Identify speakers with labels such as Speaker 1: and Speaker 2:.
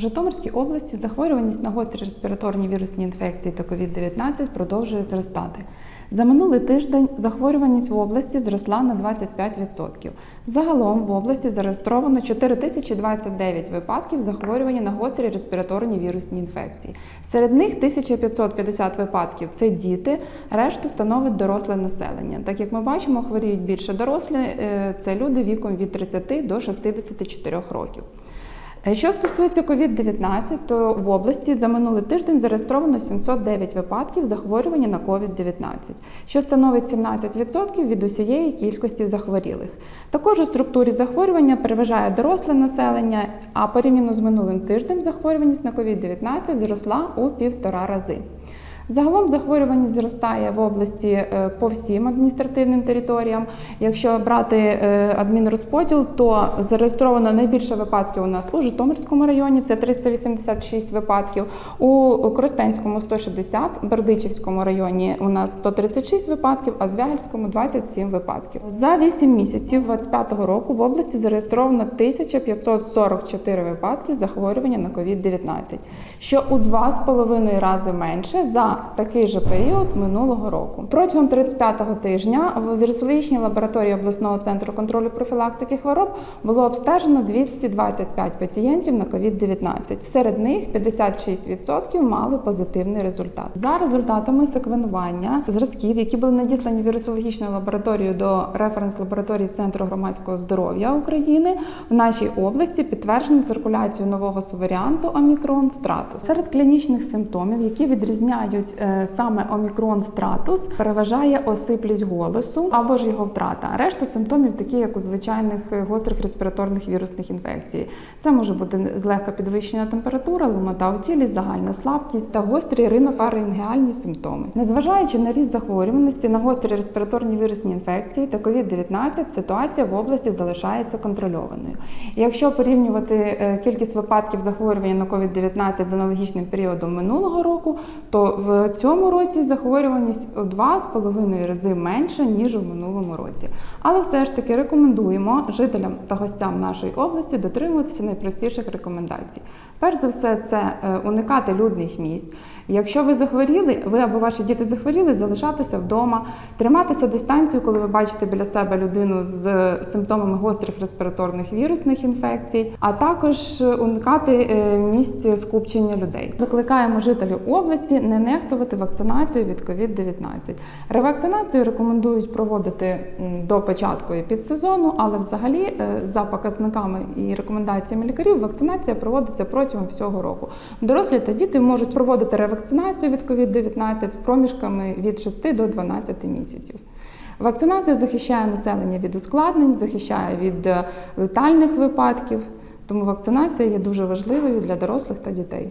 Speaker 1: В Житомирській області захворюваність на гострі респіраторні вірусні інфекції та COVID-19 продовжує зростати. За минулий тиждень захворюваність в області зросла на 25%. Загалом в області зареєстровано 4029 випадків захворювання на гострі респіраторні вірусні інфекції. Серед них 1550 випадків це діти, решту становить доросле населення. Так як ми бачимо, хворіють більше дорослі, е, це люди віком від 30 до 64 років. Е, Що стосується COVID-19, то в області за минулий тиждень зареєстровано 709 випадків захворювання на COVID-19, що становить 17% від усієї кількості захворілих. Також у структурі захворювання переважає доросле населення, а порівняно з минулим тижнем захворюваність на COVID-19 зросла у півтора рази. Загалом захворюваність зростає в області е, по всім адміністративним територіям. Якщо брати е, адмінрозподіл, то зареєстровано найбільше випадків у нас у Житомирському районі це 386 випадків, у Коростенському 160, Бердичівському районі у нас 136 випадків, а Звягельському 27 випадків. За 8 місяців 2025 року в області зареєстровано 1544 випадки захворювання на COVID-19, що у 2,5 рази менше за такий же період минулого року. Протягом 35-го тижня в вірусологічній лабораторії обласного центру контролю профілактики хвороб було обстежено 225 пацієнтів на COVID-19. Серед них 56% мали позитивний результат. За результатами секвенування зразків, які були надіслані вірусологічною лабораторією до референс-лабораторії Центру громадського здоров'я України, в нашій області підтверджено циркуляцію нового суваріанту Омікрон Стратус. Серед клінічних симптомів, які відрізняють е, саме Омікрон Стратус, переважає осиплість голосу або ж його втрата. Решта симптомів такі, як у звичайних е, гострих респіраторних вірусних інфекцій. Це може бути злегка підвищена температура, ломота у тілі, загальна слабкість та гострі ринофарингеальні симптоми. Незважаючи на ріст захворюваності на гострі респіраторні вірусні інфекції та COVID-19, ситуація в області залишається контрольованою. Якщо порівнювати е, кількість випадків захворювання на COVID-19 з аналогічним періодом минулого року, то в цьому році захворюваність у 2,5 рази менше, ніж у минулому році. Але все ж таки рекомендуємо жителям та гостям нашої області дотримуватися найпростіших рекомендацій. Перш за все, це е, уникати людних місць. Якщо ви захворіли, ви або ваші діти захворіли, залишатися вдома, триматися дистанцію, коли ви бачите біля себе людину з симптомами гострих респіраторних вірусних інфекцій, а також уникати е, місць скупчення людей. Закликаємо жителів області не нехтувати вакцинацією від COVID-19. Ревакцинацію рекомендують проводити до початку підсезону, але взагалі е, за показниками і рекомендаціями лікарів вакцинація проводиться протягом всього року. Дорослі та діти можуть проводити ревакцинацію від COVID-19 з проміжками від 6 до 12 місяців. Вакцинація захищає населення від ускладнень, захищає від е, летальних випадків, тому вакцинація є дуже важливою для дорослих та дітей.